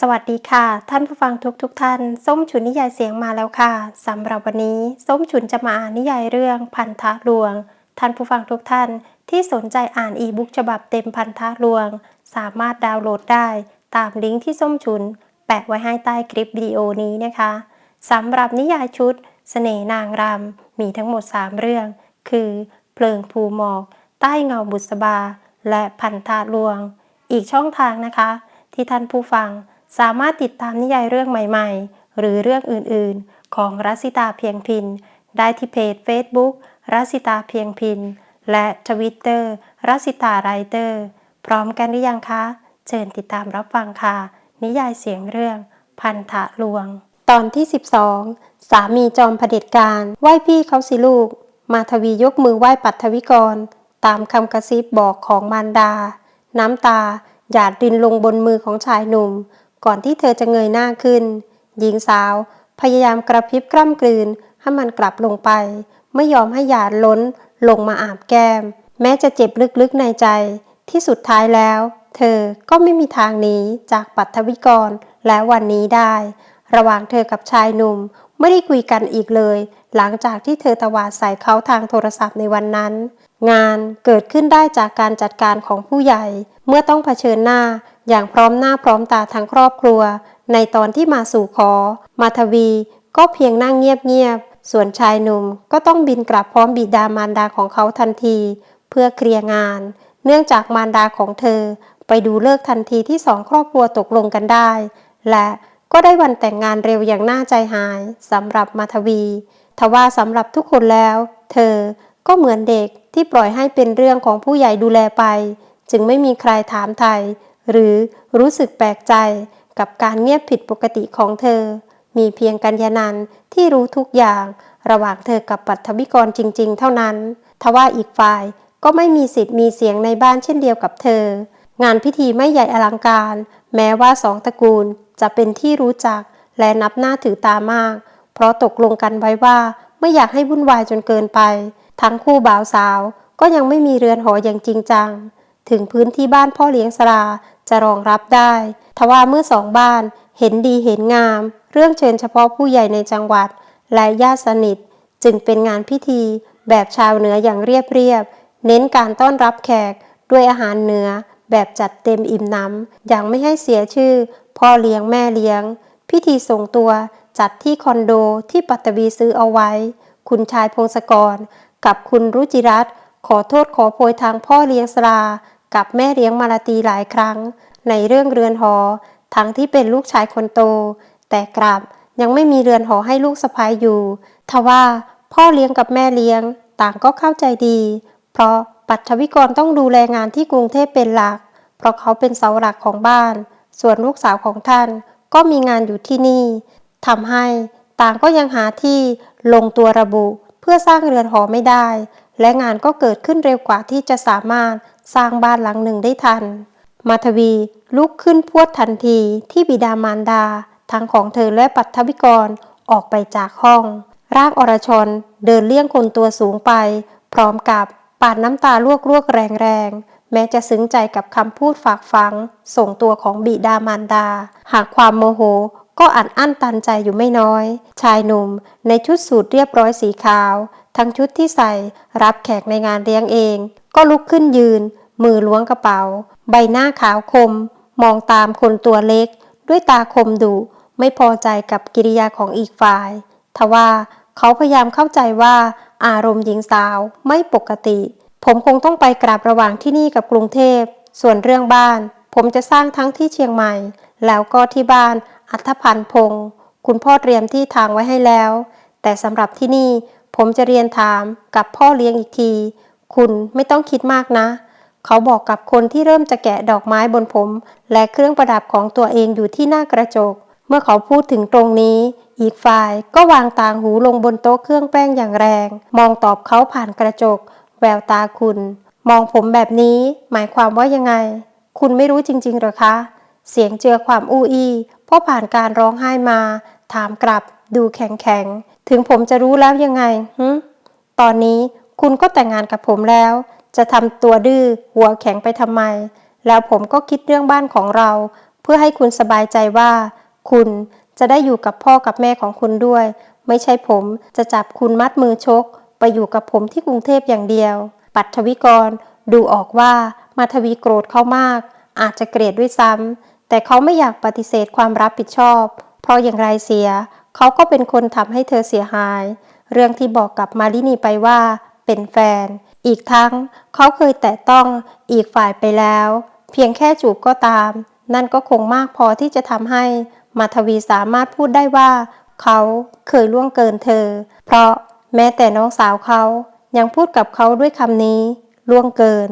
สวัสดีค่ะ ท่านผู้ฟังทุกทุกๆท่าน ส้มฉุนนิยายเสียงมาแล้วค่ะสำหรับวันนี้ ส้มฉุนจะมาอ่านนิยายเรื่องพันธะลวง ท่านผู้ฟังทุกท่าน ที่สนใจอ่านอีบุ๊กฉบับเต็มพันธะลวง สามารถดาวน์โหลดได้ ตามลิงก์ที่ส้มฉุน แปะไว้ให้ใต้คลิปวิดีโอนี้นะคะสำหรับนิยายชุดเสน่นางรำมีทั้งหมด 3 เรื่อง คือ เพลิงภูหมอก ใต้เงาบุษบา และพันธะลวง อีกช่องทางนะคะ ที่ท่านผู้ฟังสามารถติดตามนิยายเรื่องใหม่ๆ หรือเรื่องอื่นๆ ของรัสิตาเพียงพิน ได้ที่เพจ Facebook รัสิตาเพียงพิน และทวิตเตอร์รัสิตาไรเตอร์ พร้อมกันหรือยังคะ เชิญติดตามรับฟังค่ะ นิยายเสียงเรื่องพันธะลวง ตอนที่ 12 สามีจอมเผด็จการไหว้พี่เขาสิลูก มาทวียกมือไหว้ปัทวิกร ตามคำกระซิบบอกของมารดา น้ำตาหยาดรินลงบนมือของชายหนุ่ม ก่อนที่เธอจะเงยหน้าขึ้น หญิงสาว พยายามกระพริบกล้ำกลืนให้มันกลับลงไป ไม่ยอมให้หยาดล้นลงมาอาบแก้ม แม้จะเจ็บลึกๆในใจ ที่สุดท้ายแล้ว เธอก็ไม่มีทางหนีจากปัทวิกรและวันนี้ได้ ระหว่างเธอกับชายหนุ่มไม่ได้คุยกันอีกเลย หลังจากที่เธอตวาดใส่เขาทางโทรศัพท์ในวันนั้น งานเกิดขึ้นได้จากการจัดการของผู้ใหญ่ เมื่อต้องเผชิญหน้าอย่างพร้อมหน้าพร้อมตาทั้งครอบครัว ในตอนที่มาสู่ขอ มาทวี ก็เพียงนั่งเงียบๆ ส่วนชายหนุ่มก็ต้องบินกลับพร้อมบิดามารดาของเขาทันที เพื่อเคลียร์งาน เนื่องจากมารดาของเธอ ไปดูเลิกทันทีที่สองครอบครัวตกลงกันได้ และก็ได้วันแต่งงานเร็วอย่างน่าใจหายสำหรับมาทวี ทว่าสำหรับทุกคนแล้ว เธอก็เหมือนเด็ก ที่ปล่อยให้เป็นเรื่องของผู้ใหญ่ดูแลไป จึงไม่มีใครถามไทย หรือรู้สึกแปลกใจกับการเงียบผิดปกติของเธอ มีเพียงกัญญานันที่รู้ทุกอย่าง ระหว่างเธอกับปัทวิกรจริง ๆ เท่านั้นทว่าอีกฝ่ายก็ไม่มีสิทธิ์มีเสียงในบ้านเช่นเดียวกับเธอ งานพิธีไม่ใหญ่อลังการ แม้ว่าสองตระกูลจะเป็นที่รู้จักและนับหน้าถือตามาก เพราะตกลงกันไว้ว่าไม่อยากให้วุ่นวายจนเกินไป ทั้งคู่บ่าวสาวก็ยังไม่มีเรือนหออย่างจริงจัง ถึงพื้นที่บ้านพ่อเลี้ยงสลาจะรองรับได้ทว่าเมื่อสองบ้านเห็นดีเห็นงาม เรื่องเชิญเฉพาะผู้ใหญ่ในจังหวัด และญาติสนิท จึงเป็นงานพิธีแบบชาวเหนืออย่างเรียบเรียบ เน้นการต้อนรับแขกด้วยอาหารเหนือแบบจัดเต็มอิ่มน้ำอย่างไม่ให้เสียชื่อ พ่อเลี้ยงแม่เลี้ยง พิธีส่งตัวจัดที่คอนโดที่ปัตตวีซื้อเอาไว้ คุณชายพงศกร กับคุณรุจิรัตขอโทษขอโพยทางพ่อเลี้ยงสลา กับแม่เลี้ยงมาลาตีหลายครั้ง ในเรื่องเรือนหอ ทั้งที่เป็นลูกชายคนโต แต่กลับยังไม่มีเรือนหอให้ลูกสะพ้ายอยู่ทว่าพ่อเลี้ยงกับแม่เลี้ยง ต่างก็เข้าใจดี เพราะปัทวิกรต้องดูแลงานที่กรุงเทพเป็นหลัก เพราะเขาเป็นเสาหลักของบ้าน ส่วนลูกสาวของท่านก็มีงานอยู่ที่นี่ทำให้ต่างก็ยังหาที่ลงตัวระบุ พื่อสร้างเรือนหอไม่ได้ และงานก็เกิดขึ้นเร็วกว่าที่จะสามารถสร้างบ้านหลังหนึ่งได้ทัน มาทวีลุกขึ้นพวดทันทีที่บิดามารดาทั้งของเธอและปัทวิกรออกไปจากห้อง ร่างอรชนเดินเลี่ยงคนตัวสูงไป พร้อมกับปาดน้ำตาลวกลวกแรงแรงแม้จะซึ้งใจกับคำพูดฝากฝัง ส่งตัวของบิดามารดา หากความโมโห ก็อัดอั้นตันใจอยู่ไม่น้อย ชายหนุ่มในชุดสูทเรียบร้อยสีขาว ทั้งชุดที่ใส่รับแขกในงานเลี้ยงเอง ก็ลุกขึ้นยืน มือล้วงกระเป๋า ใบหน้าขาวคม มองตามคนตัวเล็ก ด้วยตาคมดุไม่พอใจกับกิริยาของอีกฝ่าย ทว่าเขาพยายามเข้าใจว่า อารมณ์หญิงสาวไม่ปกติ ผมคงต้องไปกราบระหว่างที่นี่กับกรุงเทพ ส่วนเรื่องบ้าน ผมจะสร้างทั้งที่เชียงใหม่ แล้วก็ที่บ้าน อัธพันธ์พงศ์คุณพ่อเตรียมที่ทางไว้ให้แล้ว แต่สำหรับที่นี่ผมจะเรียนถามกับพ่อเลี้ยงอีกที คุณไม่ต้องคิดมากนะ เขาบอกกับคนที่เริ่มจะแกะดอกไม้บนผม และเครื่องประดับของตัวเองอยู่ที่หน้ากระจก เมื่อเขาพูดถึงตรงนี้ อีกฝ่ายก็วางต่างหูลงบนโต๊ะเครื่องแป้งอย่างแรง มองตอบเขาผ่านกระจก แววตาคุณ มองผมแบบนี้ หมายความว่ายังไง คุณไม่รู้จริงๆหรอคะ เสียงเจือความอู้อี้พราะผ่านการร้องไห้มา ถามกลับ ดูแข็งแข็ง ถึงผมจะรู้แล้วยังไงฮึตอนนี้คุณก็แต่งงานกับผมแล้ว จะทำตัวดื้อหัวแข็งไปทำไม แล้วผมก็คิดเรื่องบ้านของเรา เพื่อให้คุณสบายใจว่า คุณจะได้อยู่กับพ่อกับแม่ของคุณด้วย ไม่ใช่ผมจะจับคุณมัดมือชก ไปอยู่กับผมที่กรุงเทพอย่างเดียว ปัทวิกรดูออกว่ามาทวีโกรธเขามาก อาจจะเกลียดด้วยซ้ำ แต่เขาไม่อยากปฏิเสธความรับผิดชอบ เพราะอย่างไรเสีย เขาก็เป็นคนทำให้เธอเสียหาย เรื่องที่บอกกับมาลินีไปว่า เป็นแฟน อีกทั้งเขาเคยแตะต้องอีกฝ่ายไปแล้ว เพียงแค่จูบก็ตาม นั่นก็คงมากพอที่จะทำให้มาทวีสามารถพูดได้ว่า เขาเคยล่วงเกินเธอ เพราะแม้แต่น้องสาวเขายังพูดกับเขาด้วยคำนี้ล่วงเกิน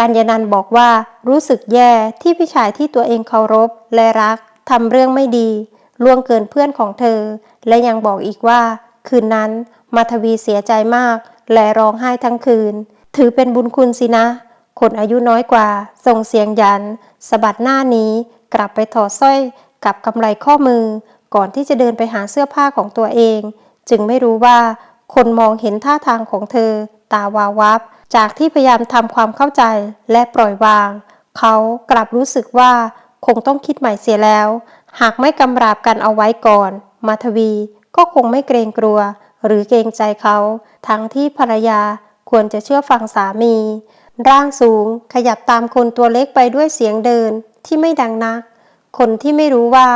กัญญานันบอกว่ารู้สึกแย่ที่พี่ชายที่ตัวเองเคารพและรักทำเรื่องไม่ดี ล่วงเกินเพื่อนของเธอ และยังบอกอีกว่า คืนนั้นมาทวีเสียใจมาก และร้องไห้ทั้งคืน ถือเป็นบุญคุณสินะ คนอายุน้อยกว่า ส่งเสียงยันสะบัดหน้านี้ กลับไปถอดสร้อยกับกำไรข้อมือ ก่อนที่จะเดินไปหาเสื้อผ้าของตัวเอง จึงไม่รู้ว่าคนมองเห็นท่าทางของเธอ ตาวาววับ จากที่พยายามทำความเข้าใจและปล่อยวาง เขากลับรู้สึกว่าคงต้องคิดใหม่เสียแล้ว หากไม่กำราบกันเอาไว้ก่อน มาทวีก็คงไม่เกรงกลัว หรือเกรงใจเขา ทั้งที่ภรรยาควรจะเชื่อฟังสามี ร่างสูงขยับตามคนตัวเล็กไปด้วยเสียงเดินที่ไม่ดังนัก คนที่ไม่รู้ว่า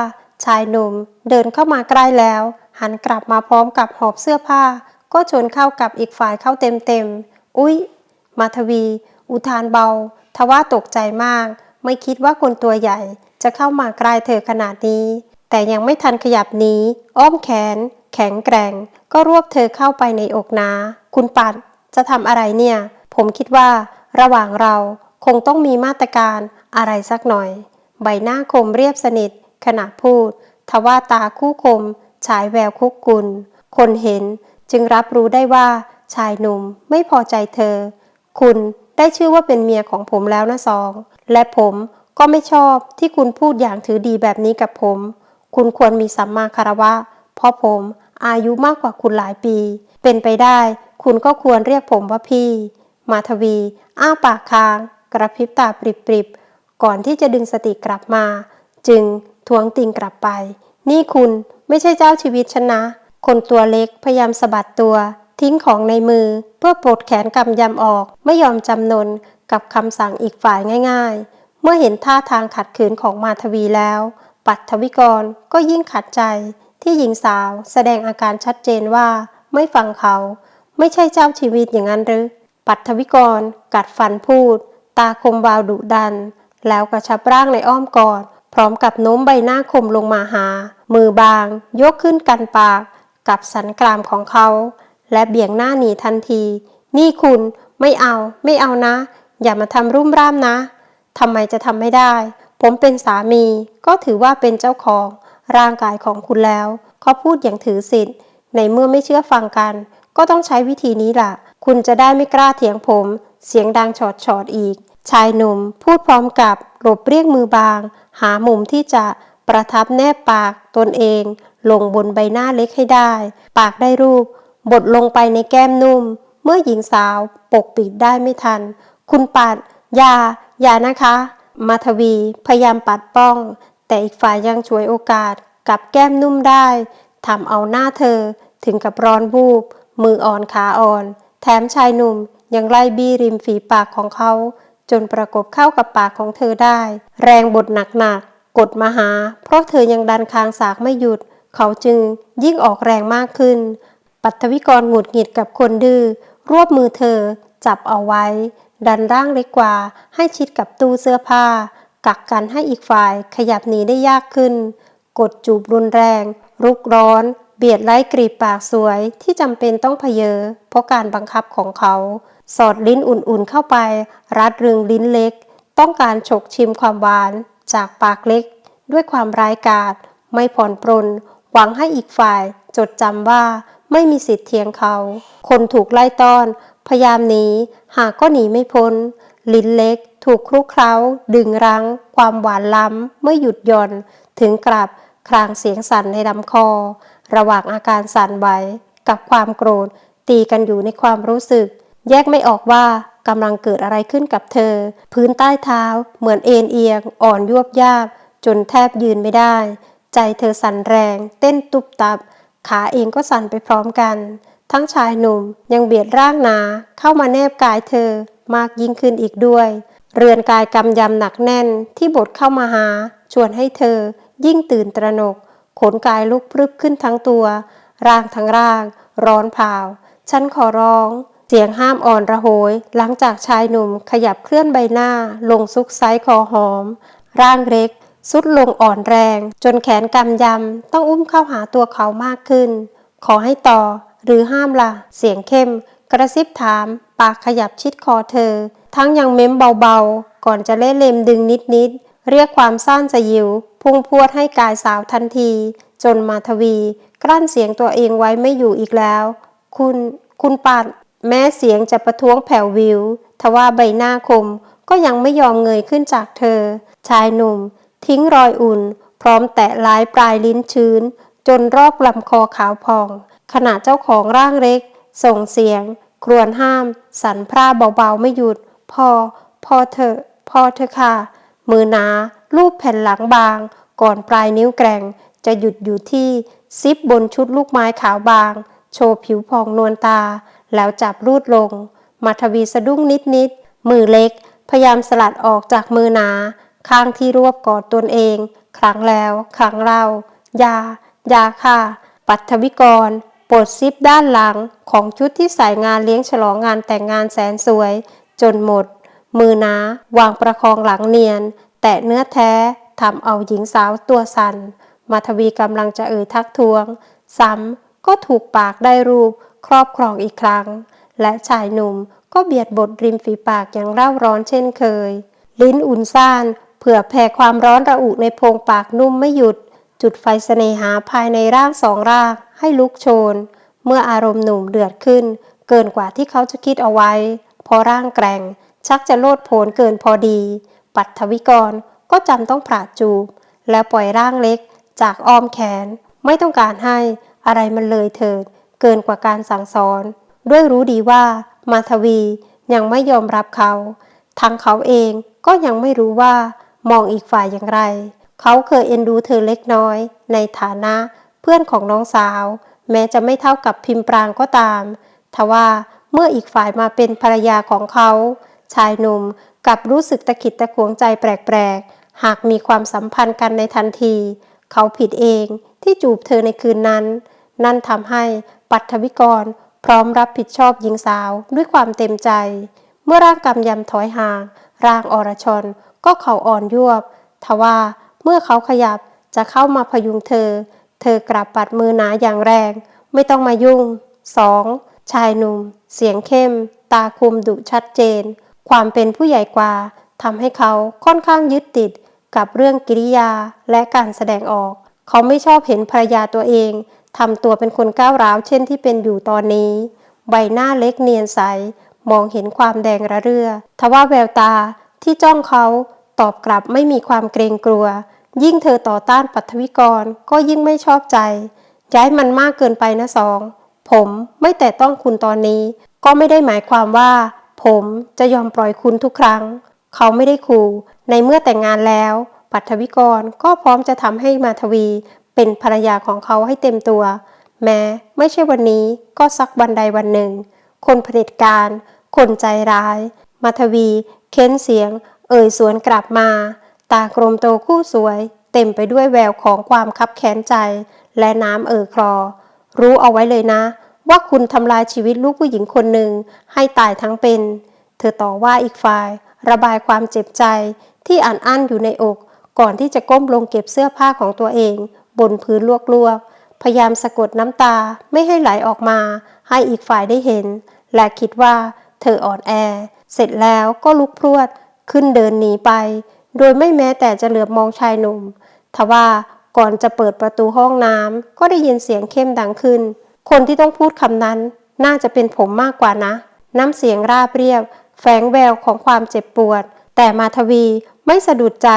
ชายหนุ่มเดินเข้ามาใกล้แล้ว หันกลับมาพร้อมกับหอบเสื้อผ้า ก็ชนเข้ากับอีกฝ่ายเข้าเต็มๆ อุ๊ย มาทวี อุทานเบา ทว่าตกใจมาก ไม่คิดว่าคนตัวใหญ่ จะเข้ามาใกล้เธอขนาดนี้ แต่ยังไม่ทันขยับหนีอ้อมแขน แข็งแกร่ง ก็รวบเธอเข้าไปในอกนา คุณปัด จะทำอะไรเนี่ย ผมคิดว่า ระหว่างเราคงต้องมีมาตรการอะไรสักหน่อย ใบหน้าคมเรียบสนิท ขณะพูด ทว่าตาคู่คม ฉายแววคุกกุล คนเห็น จึงรับรู้ได้ว่าชายหนุ่มไม่พอใจเธอ คุณได้ชื่อว่าเป็นเมียของผมแล้วนะสอง และผมก็ไม่ชอบที่คุณพูดอย่างถือดีแบบนี้กับผม คุณควรมีสัมมาคารวะ เพราะผมอายุมากกว่าคุณหลายปี เป็นไปได้ คุณก็ควรเรียกผมว่าพี่ มาทวี อ้าปากค้าง กระพริบตาปริบๆ ก่อนที่จะดึงสติกลับมา จึงทวงติงกลับไป นี่คุณไม่ใช่เจ้าชีวิตฉันนะ คนตัวเล็กพยายามสะบัดตัว ทิ้งของในมือ เพื่อปลดแขนกำยำออก ไม่ยอมจำนนกับคำสั่งอีกฝ่ายง่าย ๆ เมื่อเห็นท่าทางขัดขืนของมาทวีแล้ว ปัทวิกรก็ยิ่งขัดใจที่หญิงสาวแสดงอาการชัดเจนว่าไม่ฟังเขา ไม่ใช่เจ้าชีวิตอย่างนั้นหรือ ปัทวิกรกัดฟันพูด ตาคมวาวดุดัน แล้วกระชับร่างในอ้อมกอดพร้อมกับโน้มใบหน้าคมลงมาหา มือบาง ยกขึ้นกันปาก กับสันกรามของเขา และเบี่ยงหน้าหนีทันที นี่คุณไม่เอาไม่เอานะ อย่ามาทำรุ่มร่ามนะทำไมจะทำไม่ได้ ผมเป็นสามี ก็ถือว่าเป็นเจ้าของร่างกายของคุณแล้ว เขาพูดอย่างถือสิทธิ์ในเมื่อไม่เชื่อฟังกัน ก็ต้องใช้วิธีนี้ล่ะ คุณจะได้ไม่กล้าเถียงผม เสียงดังฉอดฉอดอีก ชายหนุ่มพูดพร้อมกับหลบเรียกมือบาง หามุมที่จะประทับแนบปากตนเอง ลงบนใบหน้าเล็กให้ได้ ปากได้รูป บดลงไปในแก้มนุ่ม เมื่อหญิงสาวปกปิดได้ไม่ทัน คุณปัดอย่าอย่านะคะ มาทวีพยายามปัดป้อง แต่อีกฝ่ายยังช่วยโอกาสกับแก้มนุ่มได้ทำเอาหน้าเธอถึงกับร้อนวูบ มืออ่อนขาอ่อน แถมชายหนุ่มยังไล่บี้ริมฝีปากของเขา จนประกบเข้ากับปากของเธอได้ แรงบดหนักๆกดมาหา เพราะเธอยังดันคางสากไม่หยุด เขาจึงยิ่งออกแรงมากขึ้น ปัทวิกรหงุดหงิดกับคนดื้อรวบมือเธอ จับเอาไว้ ดันร่างเล็กกว่า ให้ชิดกับตู้เสื้อผ้า กักกันให้อีกฝ่ายขยับหนีได้ยากขึ้น กดจูบรุนแรง รุกร้อน เบียดไล่กรีบปากสวยที่จำเป็นต้องเพเยอ เพราะการบังคับของเขา สอดลิ้นอุ่นๆเข้าไป รัดรึงลิ้นเล็ก ต้องการฉกชิมความหวาน จากปากเล็ก ด้วยความร้ายกาจไม่ผ่อนปรน หวังให้อีกฝ่ายจดจำว่าไม่มีสิทธิ์เทียงเขา คนถูกไล่ต้อน พยายามหนีหากก็หนีไม่พ้น ลิ้นเล็ก ถูกคลุกเคล้า ดึงรั้ง ความหวานล้ำไม่หยุดย่อน ถึงกลับคลางเสียงสั่นในลำคอ ระหว่างอาการสั่นไหวกับความโกรธ ตีกันอยู่ในความรู้สึก แยกไม่ออกว่ากำลังเกิดอะไรขึ้นกับเธอ พื้นใต้เท้า เหมือนเอ็นเอียง อ่อนยวบยาบ จนแทบยืนไม่ได้ ใจเธอสั่นแรง เต้นตุบตับ ขาเองก็สั่นไปพร้อมกัน ทั้งชายหนุ่มยังเบียดร่างหนาเข้ามาแนบกายเธอมากยิ่งขึ้นอีกด้วย เรือนกายกำยำหนักแน่นที่บดเข้ามาหา ชวนให้เธอยิ่งตื่นตระหนก ขนกายลุกพรึบขึ้นทั้งตัว ร่างทั้งร่าง ร้อนเผาฉันขอร้องเสียงห้ามอ่อนระโหย หลังจากชายหนุ่มขยับเคลื่อนใบหน้า ลงซุกไซคอหอม ร่างเล็ก สุดลงอ่อนแรง จนแขนกำยำ ต้องอุ้มเข้าหาตัวเขามากขึ้น ขอให้ต่อ หรือห้ามละ่ะ เสียงเข้ม กระซิบถาม ปากขยับชิดคอเธอ ทั้งยังเม้มเบาๆ ก่อนจะเล่เล็มดึงนิดๆ เรียกความซ่านสยิว พุ่งพวดให้กายสาวทันที จนมาทวี กลั้นเสียงตัวเองไว้ไม่อยู่อีกแล้ว คุณ คุณปัดแม้เสียงจะประท้วงแผ่ววิว ทว่าใบหน้าคมก็ยังไม่ยอมเงยขึ้นจากเธอ ชายหนุ่ม ทิ้งรอยอุ่น พร้อมแตะลายปลายลิ้นชื้น จนรอบลำคอขาวพอง ขณะเจ้าของร่างเล็ก ส่งเสียง ครวญห้าม สั่นพร่าเบาๆไม่หยุด พอ พอเถอะพอเถอะค่ะ มือหนาลูบแผ่นหลังบาง ก่อนปลายนิ้วแกร่ง จะหยุดอยู่ที่ ซิปบนชุดลูกไม้ขาวบาง โชว์ผิวพองนวลตา แล้วจับรูดลง มาทวีสะดุ้งนิดๆมือเล็ก พยายามสลัดออกจากมือหนา ข้างที่รวบกอดตนเอง ครั้งแล้ว ครั้งเล่ายา ยาค่ะ ปัทวิกรปลดซิปด้านหลังของชุดที่ใส่งานเลี้ยงฉลองงานแต่งงานแสนสวย จนหมด มือนา วางประคองหลังเนียน แตะเนื้อแท้ทำเอาหญิงสาวตัวสัน่นมาทวีกำลังจะเอ่ยทักท้วง ซ้ำก็ถูกปากได้รูปครอบครองอีกครั้ง และชายหนุ่มก็เบียดบทริมฝีปากอย่างเร่าร้อนเช่นเคย ลิ้นอุ่นซ่าน เผื่อแผ่ความร้อนระอุในโพรงปากนุ่มไม่หยุด จุดไฟเสน่หาภายในร่างสองร่าง ให้ลุกโชน เมื่ออารมณ์หนุ่มเดือดขึ้น เกินกว่าที่เขาจะคิดเอาไว้ พอร่างแกร่ง ชักจะโลดโผนเกินพอดี ปัทวิกรก็จำต้องปราดจูบ แล้วปล่อยร่างเล็ก จากอ้อมแขน ไม่ต้องการให้อะไรมันเลยเถิด เกินกว่าการสั่งสอน ด้วยรู้ดีว่ามาทวียังไม่ยอมรับเขา ทั้งเขาเองก็ยังไม่รู้ว่า มองอีกฝ่ายอย่างไร เขาเคยเอ็นดูเธอเล็กน้อย ในฐานะเพื่อนของน้องสาว แม้จะไม่เท่ากับพิมพ์ปรางก็ตาม ทว่าเมื่ออีกฝ่ายมาเป็นภรรยาของเขา ชายหนุ่มกับรู้สึกตะขิดตะขวงใจแปลกๆ หากมีความสัมพันธ์กันในทันที เขาผิดเองที่จูบเธอในคืนนั้น นั่นทำให้ปัทวิกรพร้อมรับผิดชอบหญิงสาวด้วยความเต็มใจ เมื่อร่างกำยำถอยห่าง ร่างอรชน ก็เข่าอ่อนยวบ ทว่าเมื่อเขาขยับจะเข้ามาพยุงเธอ เธอกลับปัดมือหนาอย่างแรง ไม่ต้องมายุ่ง 2. ชายหนุ่ม เสียงเข้ม ตาคุมดุชัดเจน ความเป็นผู้ใหญ่กว่าทำให้เขาค่อนข้างยึดติดกับเรื่องกิริยาและการแสดงออก เขาไม่ชอบเห็นภรรยาตัวเองทำตัวเป็นคนก้าวร้าวเช่นที่เป็นอยู่ตอนนี้ ใบหน้าเล็กเนียนใส มองเห็นความแดงระเรื่อ ทว่าแววตาที่จ้องเขา ตอบกลับไม่มีความเกรงกลัว ยิ่งเธอต่อต้านปัทวิกรก็ยิ่งไม่ชอบใจ ย้ายมันมากเกินไปนะสอง ผมไม่แต่ต้องคุณตอนนี้ ก็ไม่ได้หมายความว่า ผมจะยอมปล่อยคุณทุกครั้ง เขาไม่ได้ขู่ ในเมื่อแต่งงานแล้ว ปัทวิกรก็พร้อมจะทำให้มาทวี เป็นภรรยาของเขาให้เต็มตัว แม้ไม่ใช่วันนี้ก็สักวันใดวันหนึ่ง คนเผด็จการ คนใจร้าย มาทวี เค้นเสียง เอ่ยสวนกลับมา ตากรมโตคู่สวย เต็มไปด้วยแววของความคับแค้นใจ และน้ำเอ่อคลอ รู้เอาไว้เลยนะ ว่าคุณทำลายชีวิตลูกผู้หญิงคนหนึ่งให้ตายทั้งเป็น เธอต่อว่าอีกฝ่าย ระบายความเจ็บใจที่อันอั้นอยู่ในอก ก่อนที่จะก้มลงเก็บเสื้อผ้าของตัวเอง บนพื้นลวกๆ พยายามสะกดน้ำตาไม่ให้ไหลออกมา ให้อีกฝ่ายได้เห็น และคิดว่า เธออ่อนแอ เสร็จแล้วก็ลุกพรวด ขึ้นเดินหนีไป โดยไม่แม้แต่จะเหลือบมองชายหนุ่ม ทว่าก่อนจะเปิดประตูห้องน้ำก็ได้ยินเสียงเข้มดังขึ้น คนที่ต้องพูดคำนั้น น่าจะเป็นผมมากกว่านะ น้ำเสียงราบเรียบ แฝงแววของความเจ็บปวด แต่มาทวีไม่สะดุดใจ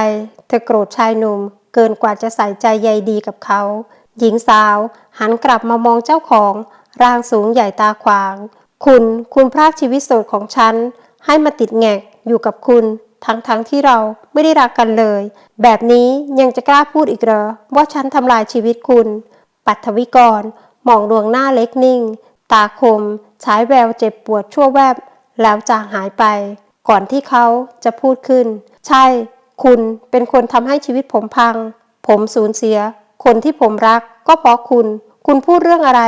เธอโกรธชายหนุ่ม เกินกว่าจะใส่ใจใยดีกับเขา หญิงสาวหันกลับมามองเจ้าของร่างสูงใหญ่ตาขวาง คุณ คุณพรากชีวิตโสดของฉัน ให้มาติดแงก อยู่กับคุณ ทั้งๆทที่เราไม่ได้รักกันเลย แบบนี้ยังจะกล้าพูดอีกเหรอว่าฉันทำลายชีวิตคุณ ปัทวิกร มองดวงหน้าเล็กนิ่ง ตาคมฉายแววเจ็บปวดชั่วแวบ แล้วจางหายไป ก่อนที่เขาจะพูดขึ้น ใช่ คุณเป็นคนทำให้ชีวิตผมพัง ผมสูญเสีย คนที่ผมรักก็เพราะคุณ คุณพูดเรื่องอะไร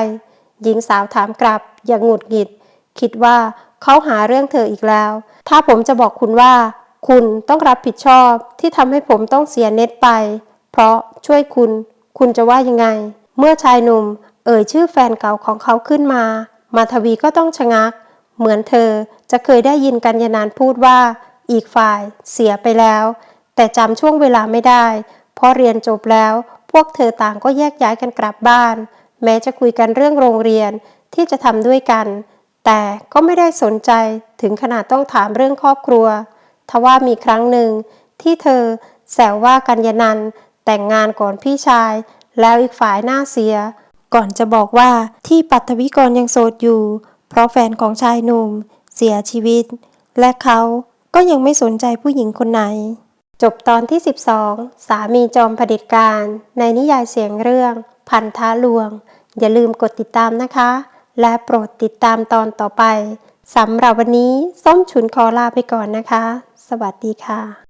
หญิงสาวถามกลับอย่างหงุดหงิด คิดว่า เขาหาเรื่องเธออีกแล้ว ถ้าผมจะบอกคุณว่า คุณต้องรับผิดชอบที่ทำให้ผมต้องเสียเน็ตไป เพราะช่วยคุณ คุณจะว่ายังไง เมื่อชายหนุ่ม เอ่ยชื่อแฟนเก่าของเขาขึ้นมา มาทวีก็ต้องชะงัก เหมือนเธอจะเคยได้ยินกัญญานานพูดว่า อีกฝ่ายเสียไปแล้ว แต่จำช่วงเวลาไม่ได้ เพราะเรียนจบแล้ว พวกเธอต่างก็แยกย้ายกันกลับบ้าน แม้จะคุยกันเรื่องโรงเรียนที่จะทำด้วยกัน แต่ก็ไม่ได้สนใจถึงขนาดต้องถามเรื่องครอบครัว ทว่ามีครั้งหนึ่งที่เธอแซวว่ากัญญานันแต่งงานก่อนพี่ชาย แล้วอีกฝ่ายหน้าเสีย ก่อนจะบอกว่าที่ปัทวิกรยังโสดอยู่ เพราะแฟนของชายหนุ่ม เสียชีวิต และเขาก็ยังไม่สนใจผู้หญิงคนไหน จบตอนที่ 12 สามีจอมผด็จการ ในนิยายเสียงเรื่อง พันธะลวง อย่าลืมกดติดตามนะคะ และโปรดติดตามตอนต่อไปสำหรับวันนี้ส้มฉุนขอลาไปก่อนนะคะ สวัสดีค่ะ